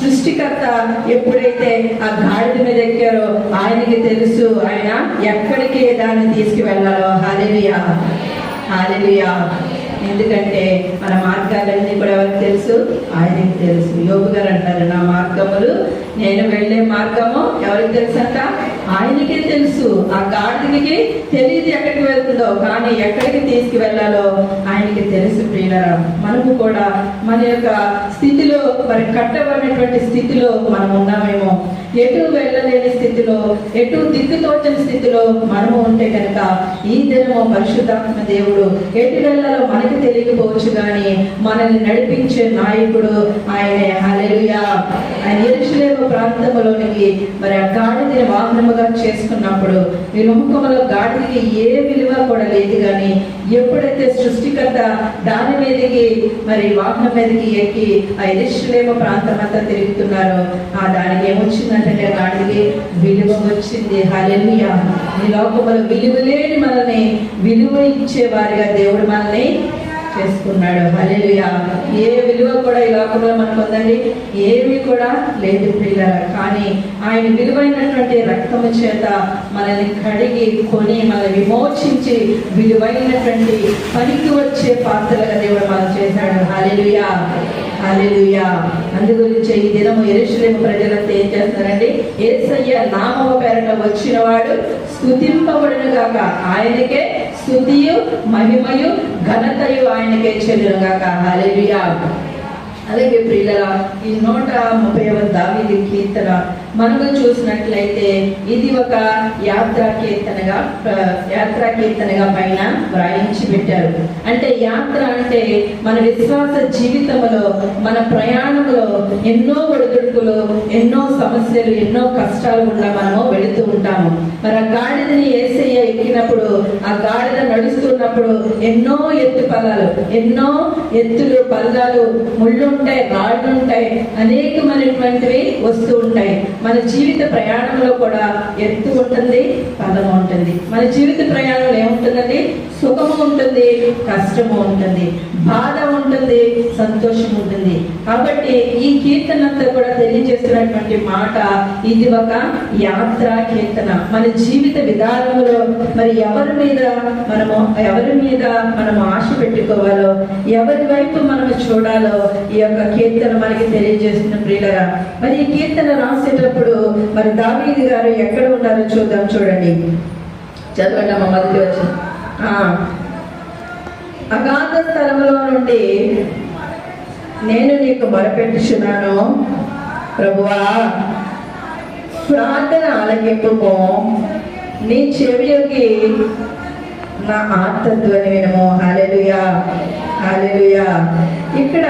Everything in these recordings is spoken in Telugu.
సృష్టికర్త ఎప్పుడైతే ఆ గాడిద మీద ఎక్కారో ఆయనకి తెలుసు ఆయన ఎక్కడికి దాన్ని తీసుకువెళ్ళాలో. హాలియా హాలియా ఎందుకంటే మన మార్గాలన్నీ కూడా ఎవరికి తెలుసు? ఆయనకి తెలుసు. యోగు గారు అంటారు నా మార్గములు నేను వెళ్ళే మార్గము ఎవరికి తెలుసు అంట ఆయనకే తెలుసు. ఆ గాడిదకి తెలియదు ఎక్కడికి వెళ్తుందో కానీ ఎక్కడికి తీసుకువెళ్ళాలో ఆయనకి తెలుసు ప్రియులరా. మనము కూడా మన యొక్క స్థితిలో మరి కట్టబడినటువంటి స్థితిలో మనం ఉన్నామేమో. ఎటు వెళ్ళలేని స్థితిలో ఎటు దిక్కుతోచని స్థితిలో మనము ఉంటే కనుక ఈ దినము పరిశుద్ధాత్మ దేవుడు ఎటు వెళ్ళాలో మనకి తెలియకపోవచ్చు కానీ మనల్ని నడిపించే నాయకుడు ఆయనే. హలెలుయా ఆయన ఎరుషలేము ప్రాంతంలోనికి మరి ఆ గాడిదని వాహనముగా చేసుకున్నప్పుడు ఈ లోకములో గాడిదకి ఏ విలువ కూడా లేదు కానీ ఎప్పుడైతే సృష్టికర్త దాని మీదకి మరి వాహనం మీదకి ఎక్కి ఆ ఎరుషలేము ప్రాంతం అంతా తిరుగుతున్నారో ఆ దానికి ఏమొచ్చిందంటే గాడికి విలువ వచ్చింది. హలెలుయా ఈ లోకములో విలువ లేని మనల్ని విలువ ఇచ్చే వారిగా దేవుడు మనల్ని చేసుకున్నాడు. హల్లెలూయా. ఏ విలువ కూడా ఈ లోకంలో మనకు ఉందండి ఏమి కూడా లేదు పిల్లల కానీ ఆయన విలువైనటువంటి రక్తము చేత మనల్ని కడిగి కొని మనల్ని విమోచించి విలువైనటువంటి పనికి వచ్చే పాత్రలుగా దేవుడు మనం చేశాడు. హల్లెలూయా. హల్లెలూయా. అందు గురించి ఈ దినము ఎరుశ్రేమ ప్రజలంతా ఏం చేస్తున్నారండి? ఏసయ్య నామము పేరట వచ్చినవాడు స్థుతింపబడినగాక ఆయనకే స్థుతియు మహిమయు ఘనతయు ఆయనకే చెల్లును గాక అలాగే ప్రియులరా ఈ నూట ముప్పై దావీది కీర్తన మనము చూసినట్లయితే ఇది ఒక యాత్రా కీర్తనగా యాత్రా కీర్తనగా పైన వ్రాయించి పెట్టారు. అంటే యాత్ర అంటే మన విశ్వాస జీవితంలో మన ప్రయాణంలో ఎన్నో ఒడిదుడుకులు ఎన్నో సమస్యలు ఎన్నో కష్టాలు కూడా మనము వెళుతూ ఉంటాము. మరి ఆ గాడిదని ఏసయ్య ఎక్కినప్పుడు ఆ గాడిద నడుస్తున్నప్పుడు ఎన్నో ఎత్తు పదాలు ఎన్నో ఎత్తులు పల్లాలు ముళ్ళు ఉంటాయి రాళ్ళు ఉంటాయి అనేకమైనటువంటివి వస్తూ ఉంటాయి. మన జీవిత ప్రయాణంలో కూడా ఎత్తు ఉంటుంది ఆనందంగా ఉంటుంది. మన జీవిత ప్రయాణం ఏముంటుందండి? సుఖము ఉంటుంది కష్టము ఉంటుంది బాధ ఉంటుంది సంతోషం ఉంటుంది. కాబట్టి ఈ కీర్తన అంతా కూడా తెలియజేస్తున్నటువంటి మాట ఇది ఒక యాత్రా కీర్తన. మన జీవిత విధానంలో మరి ఎవరి మీద మనము ఎవరి మీద మనము ఆశ పెట్టుకోవాలో ఎవరి వైపు మనం చూడాలో ఈ యొక్క కీర్తన మనకి తెలియజేస్తున్న ప్రియులరా. మరి ఈ కీర్తన రాసేటప్పుడు మరి దావీది గారు ఎక్కడ ఉన్నారో చూద్దాం చూడండి. చదవండి అమ్మ మొదటి వచ్చి. అగాధ స్థలంలో నుండి నేను నీకు మొరపెట్టుచున్నాను ప్రభువా. ప్రార్థన ఆలకింపుము నీ చెవియోకి నా ఆత్మధ్వని వినము. హాలెలుయా హాలెలుయా ఇక్కడ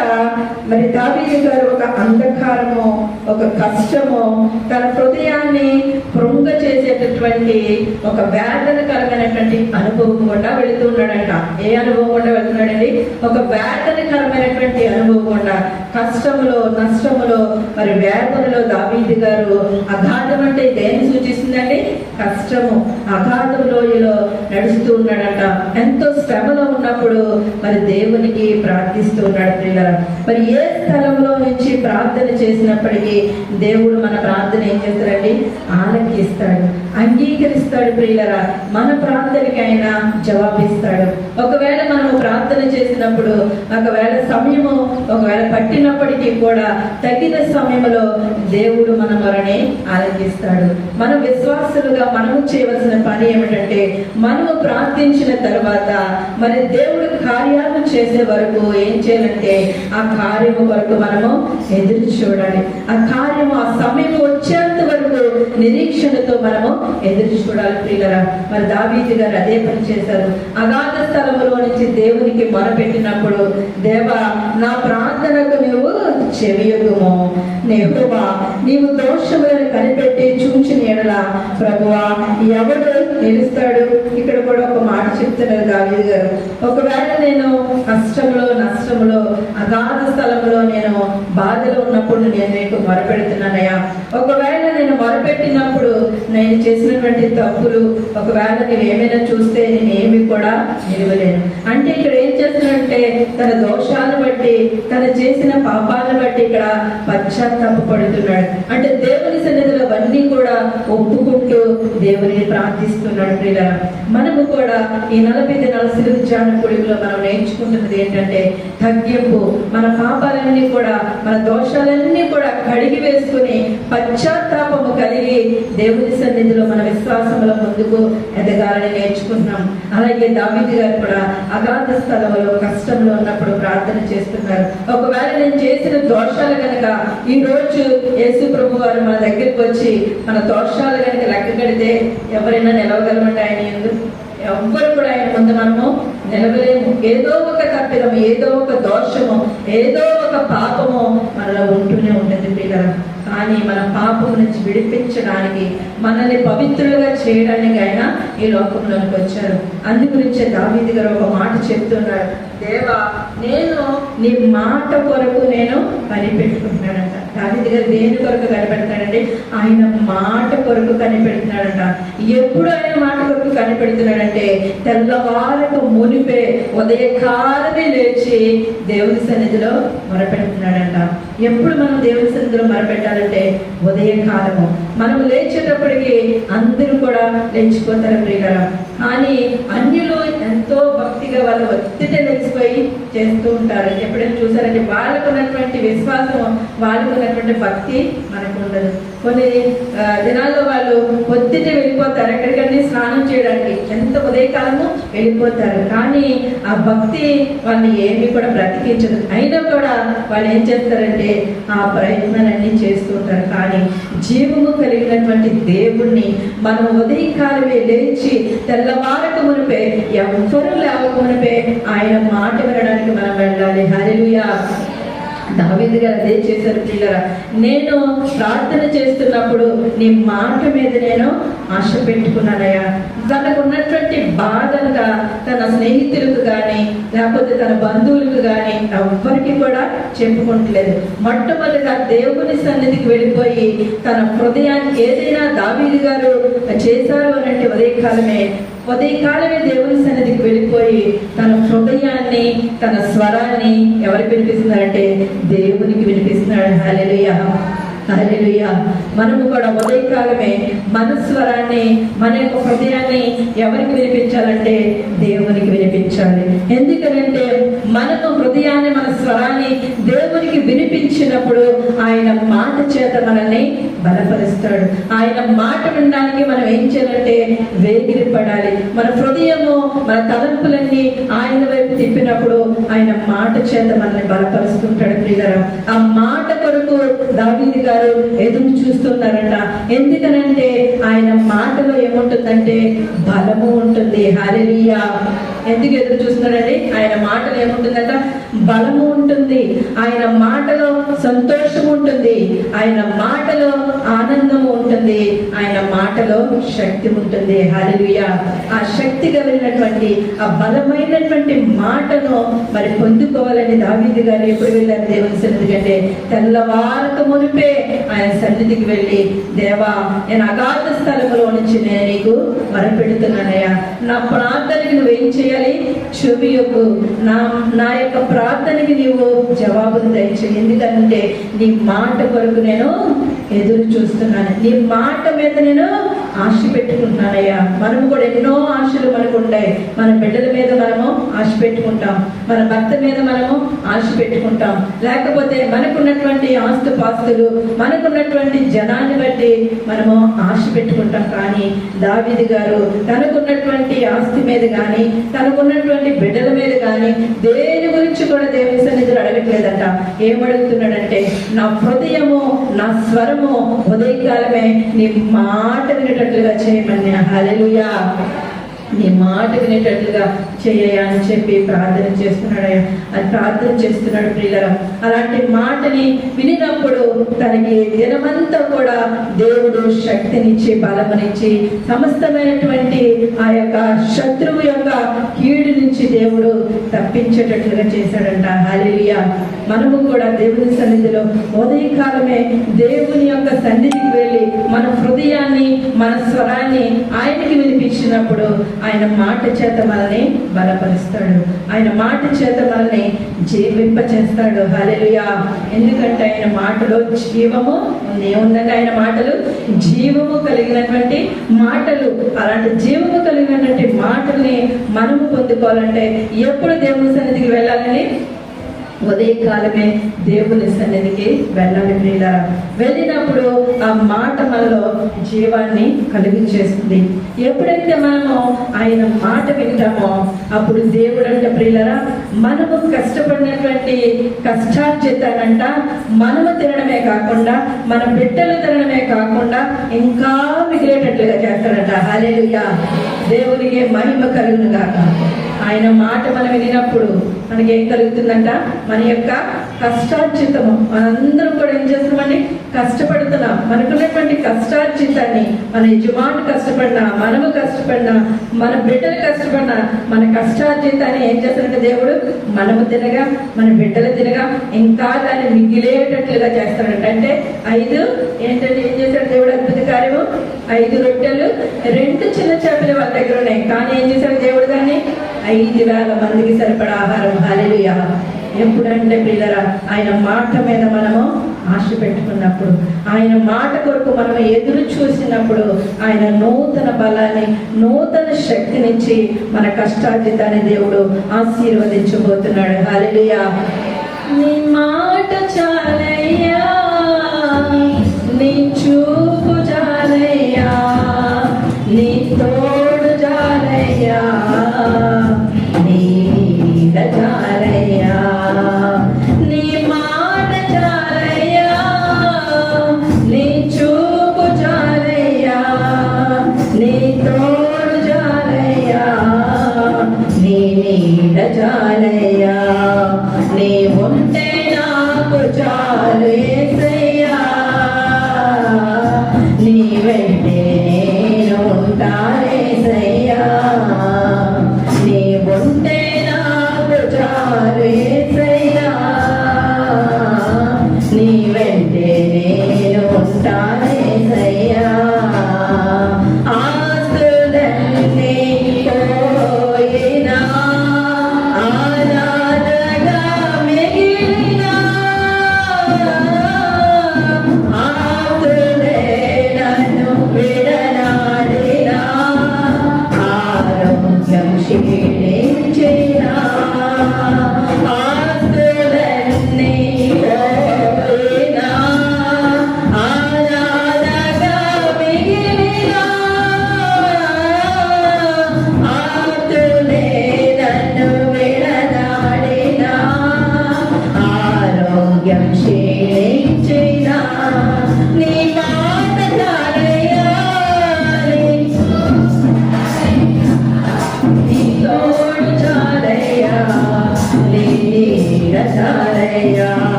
మరి దావీదు గారు ఒక అంధకారము ఒక కష్టము తన హృదయాన్ని కృంగ చేసేటటువంటి ఒక వేదనకరమైనటువంటి అనుభవం గుండా వెళుతూ ఉన్నాడంట. ఏ అనుభవం గుండా వెళ్తున్నాడండి? ఒక వేదనకరమైనటువంటి అనుభవం గుండా. కష్టములో నష్టములో మరి వేదనలో దావీదు గారు అఘాతం అంటే దేన్ని సూచిస్తుందండి? కష్టము. అఘాతం లోయలో నడుస్తూ ఉన్నాడంట. ఎంతో శ్రమలో ఉన్నప్పుడు మరి దేవునికి ప్రార్థిస్తూ ఉన్నాడు. ప్రియులారా మరి ఏ స్థలంలో నుంచి ప్రార్థన చేసినప్పటికీ దేవుడు మన ప్రార్థన ఏం చేస్తాడండి? ఆలకిస్తాడు అంగీకరిస్తాడు ప్రియులరా. మన ప్రార్థనకి ఆయన జవాబిస్తాడు. ఒకవేళ మనం ప్రార్థన చేసినప్పుడు ఒకవేళ సమయము ఒకవేళ పట్టినప్పటికీ కూడా తగిన సమయంలో దేవుడు మన మొరని ఆలకిస్తాడు. మన విశ్వాసులుగా మనము చేయవలసిన పని ఏమిటంటే మనము ప్రార్థించిన తర్వాత మరి దేవుడు కార్యాలను చేసే వరకు ఏం చేయాలంటే ఆ కార్యము వరకు మనము ఎదురు చూడాలి. ఆ కార్యము ఆ సమయం వచ్చేంత వరకు నిరీక్షణతో మనము ఎదురు చూడాలి ప్రియులరా మరి దావీజు గారు అదే పని చేశారు. అగాధ స్థలంలో నుంచి దేవునికి మొరపెట్టినప్పుడు దేవా నా ప్రార్థనకు నువ్వు చెవియకుము. నెహువా నీవు దోషములను కనిపెట్టి చూచిన ఎడల ప్రభువా ఎవడు నిలుస్తాడు ఇక్కడ కూడా ఒక మాట చెప్తున్నారు దావీదు గారు. ఒకవేళ నేను కష్టంలో నష్టంలో అగాధ స్థలంలో నేను బాధలో ఉన్నప్పుడు నేను నీకు మొరపెడుతున్నానయ్యా. ఒకవేళ నేను మొరపెట్టినప్పుడు నేను చేసినటువంటి తప్పులు ఒకవేళ నేను ఏమైనా చూస్తే నేను ఏమి కూడా నిలవలేను. అంటే ఇక్కడ ఏం చేస్తున్నానంటే తన దోషాలను బట్టి తన చేసిన పాపాలను బట్టి ఇక్కడ పశ్చాత్తాప పడుతున్నాడు. అంటే దేవుని సన్నిధిలో అవన్నీ కూడా ఒప్పుకుంటూ దేవుని ప్రార్థిస్తున్నాడు ప్రియుల. మనము కూడా ఈ నలభై దినాల సిలువు ధ్యాన పొడుగులో మనం నేర్చుకుంటున్నది ఏంటంటే తగ్గింపు. మన పాపాలన్నీ కూడా మన దోషాలన్నీ కూడా కడిగి వేసుకుని పశ్చాత్తాపము కలిగి దేవుని సన్నిధిలో మన విశ్వాసంలో ముందుకు ఎదగాలని నేర్చుకుంటున్నాం. అలాగే దావిది గారు కూడా అగాధ స్థలంలో కష్టంలో ఉన్నప్పుడు ప్రార్థన చేస్తున్నారు. ఒకవేళ నేను చేసిన దోషాలు కనుక ఈ రోజు యేసు ప్రభు వారు మన దగ్గరికి వచ్చి మన దోషాలు కనుక లెక్క కడితే ఎవరైనా నిలవగలమంటే ఆయన ఎందుకు ఎవ్వరు కూడా ఆయన ముందు మనము నిలవలేము. ఏదో ఒక తప్పిదం ఏదో ఒక దోషము ఏదో ఒక పాపము మనలో ఉంటూనే ఉంటుంది పిల్లలు కానీ మన పాపం నుంచి విడిపించడానికి మనల్ని పవిత్రులుగా చేయడానికి ఆయన ఈ లోకంలోనికి వచ్చారు. అందు గురించే దావీది గారు ఒక మాట చెప్తున్నారు దేవా నేను నీ మాట కొరకు నేను కనిపెట్టుకుంటున్నాడంట దావీది గారు దేని కొరకు కనిపెడతాడంటే ఆయన మాట కొరకు కనిపెడుతున్నాడంట. ఎప్పుడు ఆయన మాట కొరకు కనిపెడుతున్నాడంటే తెల్లవారకు మునిపే ఉదయకాలమే లేచి దేవుని సన్నిధిలో మొరపెడుతున్నాడంట. ఎప్పుడు మనం దేవుని సన్నిధిలో మరపెట్టాలంటే ఉదయకాలము. మనం లేచేటప్పటికి అందరూ కూడా లేచిపోతారు ప్రియరా కానీ అన్యులు ఎంతో భక్తిగా వాళ్ళు ఒత్తిడి లేచిపోయి చేస్తూ ఉంటారు. ఎప్పుడైనా చూసారంటే వాళ్ళకు ఉన్నటువంటి విశ్వాసం వాళ్ళకు ఉన్నటువంటి భక్తి మనకు ఉండదు. కొన్ని దినాల్లో వాళ్ళు పొద్దుటే వెళ్ళిపోతారు. ఎక్కడికన్నీ స్నానం చేయడానికి ఎంత ఉదయకాలము వెళ్ళిపోతారు. కానీ ఆ భక్తి వాళ్ళని ఏమీ కూడా బ్రతికించదు. అయినా కూడా వాళ్ళు ఏం చేస్తారంటే ఆ ప్రయత్నాలన్నీ చేస్తుంటారు కానీ జీవము కలిగినటువంటి దేవుణ్ణి మనం ఉదయకాలమే లేచి తెల్లవారకు మునిపే ఎవ్వరూ లేవక మునిపే ఆయన మాట వినడానికి మనం వెళ్ళాలి. హరిలుయా దావేది గారు అదే చేశారు పిల్లరా? నేను ప్రార్థన చేస్తున్నప్పుడు నీ మాట మీద నేను ఆశ పెట్టుకున్నానయ్యా. తనకు ఉన్నటువంటి బాధలుగా తన స్నేహితులకు కానీ లేకపోతే తన బంధువులకు కానీ ఎవ్వరికి కూడా చెప్పుకుంటలేదు. మొట్టమొదటిగా దేవుని సన్నిధికి వెళ్ళిపోయి తన హృదయానికి ఏదైనా దావీది గారు చేశారు అని అంటే ఉదయకాలమే ఉదయకాలమే దేవుని సన్నిధికి వెళ్ళిపోయి తన హృదయాన్ని తన స్వరాన్ని ఎవరికి వినిపిస్తున్నారంటే దేవునికి వినిపిస్తున్నాడు. హల్లెలూయా. హల్లెలూయా. మనము కూడా ఉదయకాలమే మన స్వరాన్ని మన యొక్క హృదయాన్ని ఎవరికి వినిపించాలంటే దేవునికి వినిపించాలి. ఎందుకనంటే మనము హృదయాన్ని మన స్వరాన్ని దేవునికి వినిపించినప్పుడు ఆయన మాట చేత మనల్ని బలపరుస్తాడు. ఆయన మాట వినడానికి మనం ఏం చేయాలంటే వేగిరిపడాలి. మన హృదయము మన తలంపులన్నీ ఆయన వైపు తిప్పినప్పుడు ఆయన మాట చేత మనల్ని బలపరుస్తుంటాడు ప్రియులరా. ఆ మాట కొరకు దావీది గారు ఎదురు చూస్తున్నారంట. ఎందుకనంటే ఆయన మాటలో ఏముంటుందంటే బలము ఉంటుంది. హల్లెలూయా. ఎందుకు ఎదురు చూస్తున్నాడండి? ఆయన మాటలు ఏముంటుందంట? బలము ఉంటుంది. ఆయన మాటలో సంతోషం ఉంటుంది. ఆయన మాటలో ఆనందము ఉంటుంది. ఆయన మాటలో శక్తి ఉంటుంది. హరియ ఆ శక్తి కలిగినటువంటి ఆ బలమైనటువంటి మాటను మరి పొందుకోవాలని దావీది గారు ఎప్పుడు వెళ్ళారు దేవుని సన్నిధికి అంటే తెల్లవారక మునిపే ఆయన సన్నిధికి వెళ్ళి దేవా నేను అగాధ స్థలములో నుంచి నేను నీకు మరపెడుతున్నానయ్యా నా ప్రార్థనకి నువ్వేం చేయాలి? చెవియకు నా నా యొక్క ప్రార్థనకి నీవు జవాబును దయచేయి. ఎందుకంటే నీ మాట కొరకు నేను ఎదురు చూస్తున్నాను. నీ మాట మీద నేను ఆశ పెట్టుకుంటున్నానయ్యా. మనము కూడా ఎన్నో ఆశలు మనకు ఉంటాయి. మన బిడ్డల మీద మనము ఆశ పెట్టుకుంటాం. మన భర్త మీద మనము ఆశ పెట్టుకుంటాం. లేకపోతే మనకున్నటువంటి ఆస్తు పాస్తులు మనకున్నటువంటి జనాన్ని బట్టి మనము ఆశ పెట్టుకుంటాం. కానీ దావిది గారు తనకున్నటువంటి ఆస్తి మీద కానీ తనకున్నటువంటి బిడ్డల మీద కానీ దేని గురించి కూడా దేవుని సన్నిధిలో అడగట్లేదంట. ఏమడుగుతున్నాడంటే నా హృదయము నా స్వరము ఉదయకాలమే నీ మాట వినేటట్లుగా చేయమని. హల్లెలూయా. నీ మాట వినేటట్లుగా చేయయా అని చెప్పి ప్రార్థన చేస్తున్నాడయ్యా అది ప్రార్థన చేస్తున్నాడు ప్రియులరా. అలాంటి మాటని వినినప్పుడు తనకి దినమంతా కూడా దేవుడు శక్తినిచ్చి బలమనిచ్చి సమస్తమైనటువంటి ఆ యొక్క శత్రువు యొక్క కీడు నుంచి దేవుడు తప్పించేటట్లుగా చేశాడంట. హాలియా మనము కూడా దేవుని సన్నిధిలో ఉదయకాలమే దేవుని యొక్క సన్నిధికి వెళ్ళి మన హృదయాన్ని మన స్వరాన్ని ఆయనకి వినిపించినప్పుడు ఆయన మాట చేత మనల్ని బలపరుస్తాడు. ఆయన మాట చేత మనల్ని జీవింప చేస్తాడు ఎందుకంటే ఆయన మాటలో జీవము ఉంది ఏముందంటే ఆయన మాటలు జీవము కలిగినటువంటి మాటలు. అలాంటి జీవము కలిగినటువంటి మాటల్ని మనము పొందుకోవాలంటే ఎప్పుడు దేవుని సన్నిధికి వెళ్ళాలని ఉదయకాలమే దేవుని సన్నిధికి వెళ్ళాలి ప్రియుల వెళ్ళినప్పుడు ఆ మాట మనలో జీవాన్ని కలిగించేస్తుంది. ఎప్పుడైతే మనము ఆయన మాట వింటామో అప్పుడు దేవుడు అంటే ప్రియులరా మనము కష్టపడినటువంటి కష్టార్జితానంట మనము తినడమే కాకుండా మన బిడ్డలు తినడమే కాకుండా ఇంకా మిగిలేటట్లుగా చేస్తారంట. హల్లెలూయా. దేవునికి మహిమ కలుగును కాక ఆయన మాట మనం వినినప్పుడు మనకి ఏం కలుగుతుందంట? మన యొక్క కష్టార్జితము. మనందరం కూడా ఏం చేస్తున్నామండి? కష్టపడుతున్నాం. మనకున్నటువంటి కష్టార్జితాన్ని మన యజమాను కష్టపడినా మనము కష్టపడినా మన బిడ్డలు కష్టపడినా మన కష్టార్జితాన్ని ఏం చేస్తాడంటే దేవుడు మనము తినగా మన బిడ్డలు తినగా ఇంకా దాన్ని మిగిలేటట్లుగా చేస్తాడంట. అంటే ఐదు ఏంటంటే ఏం చేశాడు దేవుడు అద్భుత కార్యము? ఐదు రొట్టెలు రెండు చిన్న చేపలు వాళ్ళ దగ్గర ఉన్నాయి. కానీ ఏం చేశాడు దేవుడు దాన్ని? ఐదు వేల మందికి సరిపడా ఆహారం. హాలేలుయా ఎప్పుడంటే పిల్లరా ఆయన మాట మీద మనము ఆశ పెట్టుకున్నప్పుడు ఆయన మాట కొరకు మనం ఎదురు చూసినప్పుడు ఆయన నూతన బలాన్ని నూతన శక్తినిచ్చి మన కష్టార్జితాన్ని దేవుడు ఆశీర్వదించబోతున్నాడు. హాలేలుయా నీ మాట చాలే. నీ ఉంటే నాకు చాలు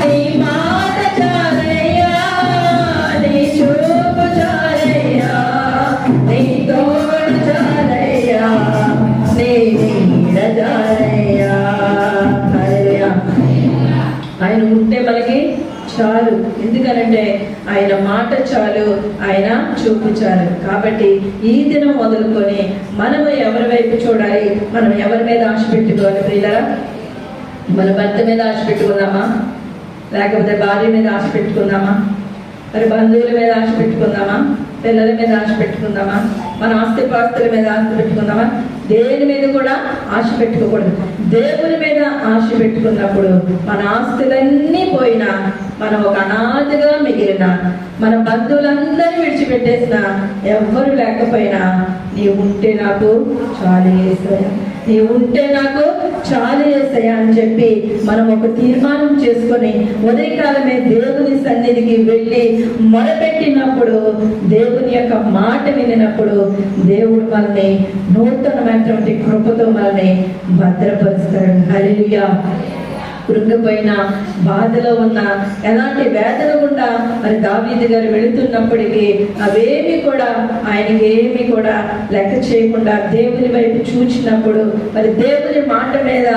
నీ మాట నీ చూపు నీ తోడు నీ నీడ ఆయన ఉంటే మనకి చాలు. ఎందుకనంటే ఆయన మాట చాలు ఆయన చూపు చాలు. కాబట్టి ఈ దినం మొదలుకొని మనము ఎవరి వైపు చూడాలి? మనం ఎవరి మీద ఆశ పెట్టుకోవాలి ప్రియులరా? మన భర్త మీద ఆశ పెట్టుకుందామా? లేకపోతే భార్య మీద ఆశ పెట్టుకుందామా? మరి బంధువుల మీద ఆశ పెట్టుకుందామా? పిల్లల మీద ఆశ పెట్టుకుందామా? మన ఆస్తి పాస్తుల మీద ఆశ పెట్టుకుందామా? దేని మీద కూడా ఆశ పెట్టుకోకూడదు. దేవుని మీద ఆశ పెట్టుకున్నప్పుడు మన ఆస్తులన్నీ పోయినా మనం ఒక అనాథగా మిగిలిన మన బంధువులందరూ విడిచిపెట్టేసిన ఎవ్వరు లేకపోయినా నీవు ఉంటే నాకు చాలు చేస్తాయా నీవు ఉంటే నాకు చాలు చేస్తాయా అని చెప్పి మనం ఒక తీర్మానం చేసుకొని ఉదయకాలమే దేవుని సన్నిధికి వెళ్ళి మొరపెట్టినప్పుడు దేవుని యొక్క మాట వినినప్పుడు దేవుడు మనల్ని నూతనమైనటువంటి కృపతో మనల్ని భద్రపరుస్తాడు హల్లెలూయా. కృంగిపోయిన బాధలో ఉన్న ఎలాంటి వేదన గుండా మరి దావీది గారు వెళుతున్నప్పటికీ అవేమి కూడా ఆయనకి ఏమి కూడా లెక్క చేయకుండా దేవుని వైపు చూచినప్పుడు మరి దేవుని మాట మీద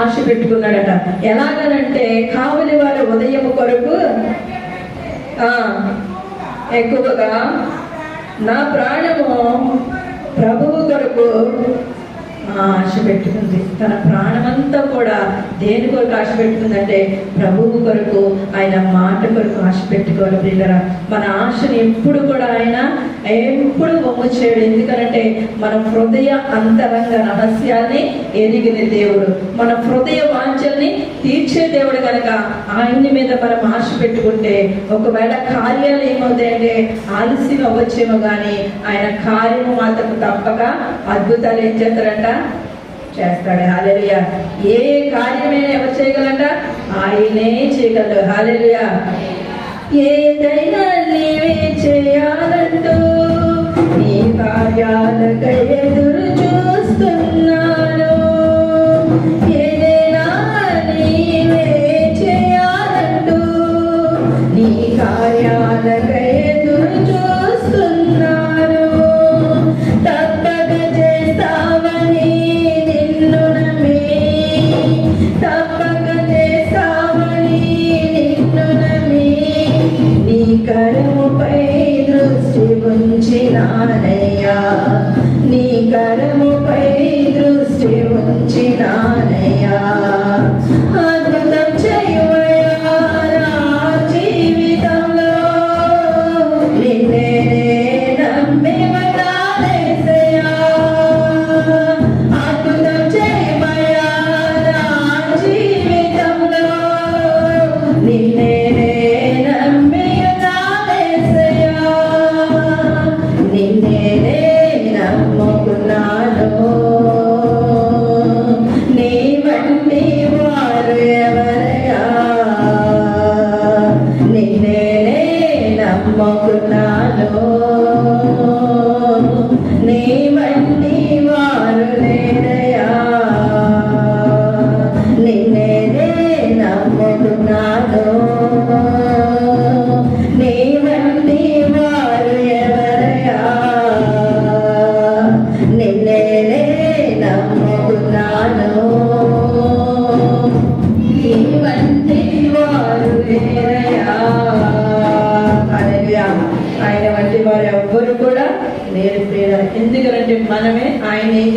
ఆశ పెట్టుకున్నాడట. ఎలాగనంటే కావలి వారి ఉదయం కొరకు ఎక్కువగా నా ప్రాణము ప్రభువు కొరకు ఆశ పెట్టుకుంది. తన ప్రాణమంతా కూడా దేని కొరకు ఆశ పెట్టుకుందంటే ప్రభువు కొరకు ఆయన మాట కొరకు ఆశ పెట్టుకోవాలి ప్రియులరా. మన ఆశను ఎప్పుడు కూడా ఆయన ఎప్పుడు బొమ్మ చేయడు. ఎందుకనంటే మన హృదయ అంతరంగ రహస్యాన్ని ఎరిగిన దేవుడు. మన హృదయ వాంఛల్ని తీర్చే దేవుడు కనుక ఆయన్ని మీద మనం ఆశ పెట్టుకుంటే ఒకవేళ కార్యాలు ఏమవుతాయంటే ఆలస్యం అవ్వచ్చేమో కానీ ఆయన కార్యము మాత్రం తప్పక అద్భుతాలు ఏం చేస్తారంట? చేస్తాడు. హాలెలుయ ఏ కార్యమైనా ఎవరు చేయగలంట ఆయనే చేయగలడు. హాలెలుయ ఏదైనా నీవే చేయాలంటూ ఈ కార్యాలకై నమ్ముకున్నాను నీ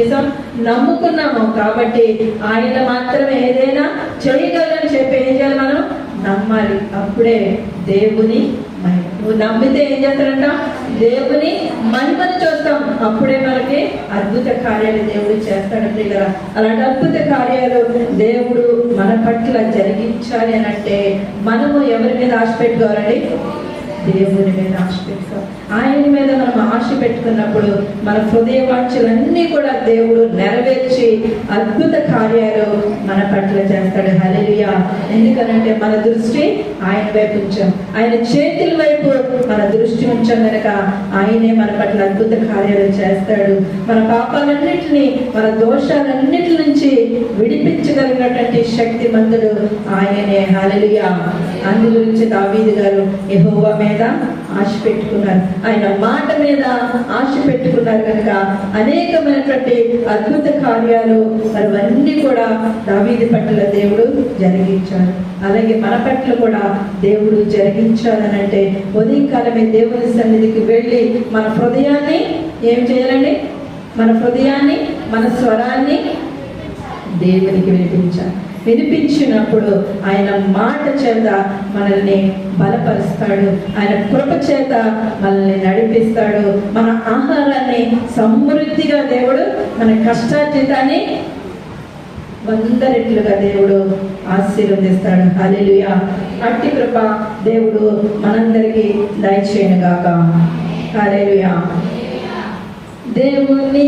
చేశాం నమ్ముకున్నాము కాబట్టి ఆయన మాత్రమే ఏదైనా చేయగలని చెప్పి ఏం చేయాలి మనం? నమ్మాలి. అప్పుడే దేవుని మహిమ. నువ్వు నమ్మితే ఏం చేస్తారంట? దేవుని మహిమను చూస్తాం. అప్పుడే మనకి అద్భుత కార్యాలు దేవుడు చేస్తాడు కదా అలాంటి అద్భుత కార్యాలు దేవుడు మన పట్ల జరిగించాలి అని అంటే మనము ఎవరి మీద ఆశ పెట్టుకోవాలండి? దేవుని మీద ఆశ పెట్టుకోవాలి. ఆయన మీద మనం ఆశ పెట్టుకున్నప్పుడు మన హృదయ కూడా దేవుడు నెరవేర్చి అద్భుత కార్యాలు మన పట్ల చేస్తాడు. హల్లెలూయా. ఎందుకనంటే మన దృష్టి ఆయన వైపు ఉంచాం. ఆయన చేతుల వైపు మన దృష్టి ఉంచాం కనుక ఆయనే మన పట్ల అద్భుత కార్యాలు చేస్తాడు. మన పాపాలన్నిటిని మన దోషాలన్నిటి నుంచి విడిపించగలిగినటువంటి శక్తిమంతుడు ఆయనే. హలలియా అందు గురించి దావీదు గారు యెహోవా మీద ఆశ పెట్టుకున్నారు. ఆయన మాట మీద ఆశ పెట్టుకున్నారు కనుక అనేకమైనటువంటి అద్భుత కార్యాలు అవన్నీ కూడా దావీది పట్ల దేవుడు జరిగించారు అలాగే మన పట్ల కూడా దేవుడు జరిగించాలని అంటే ఉదయకాలమే దేవుని సన్నిధికి వెళ్ళి మన హృదయాన్ని ఏం చేయాలండి? మన హృదయాన్ని మన స్వరాన్ని దేవునికి వినిపించాలి. వినిపించినప్పుడు ఆయన మాట చేత మనల్ని బలపరుస్తాడు. ఆయన కృప చేత మనల్ని నడిపిస్తాడు. మన ఆహారాన్ని సమృద్ధిగా దేవుడు మన కష్టార్జితాన్ని వంద రెట్లుగా దేవుడు ఆశీర్వదిస్తాడు. అలెలుయ అట్టి కృప దేవుడు మనందరికీ దయచేయను గాక హల్లెలూయా. దేవుని